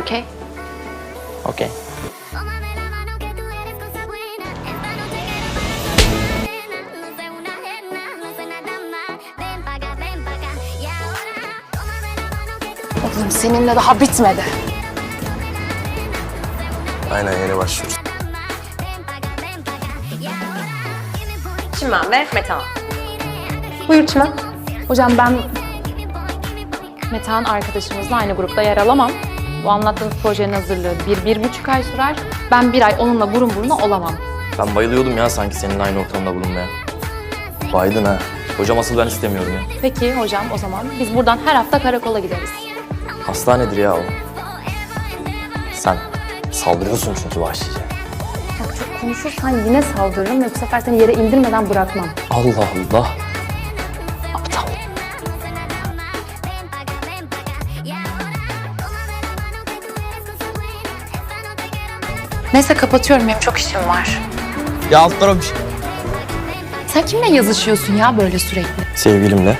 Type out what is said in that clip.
Okey? Okey. Tómame la mano que tú eres cosa buena. Esta noche quiero que sea una ajena, no sé nada más. Ven pa' acá, ven pa' acá. Y ahora, tómame la mano que tú Oğlum seninle daha bitmedi. Aynen yeni başlıyoruz. Çimen ve Metehan. Buyur Çimen. Hocam ben Metehan arkadaşımızla aynı grupta yer alamam. Bu anlattığınız projenin hazırlığı bir, bir buçuk ay sürer. Ben bir ay onunla burun buruna olamam. Ben bayılıyordum ya sanki seninle aynı ortamda bulunmaya. Baydın ha. Hocam asıl ben istemiyorum ya. Peki hocam o zaman biz buradan her hafta karakola gideriz. Hastanedir ya o. Sen saldırıyorsun çünkü vahşice. Bak çok konuşursan yine saldırırım ve bu sefer seni yere indirmeden bırakmam. Allah Allah. Neyse kapatıyorum benim çok işim var. Ya alt taraf bir şey. Sen kimle yazışıyorsun ya böyle sürekli? Sevgilimle.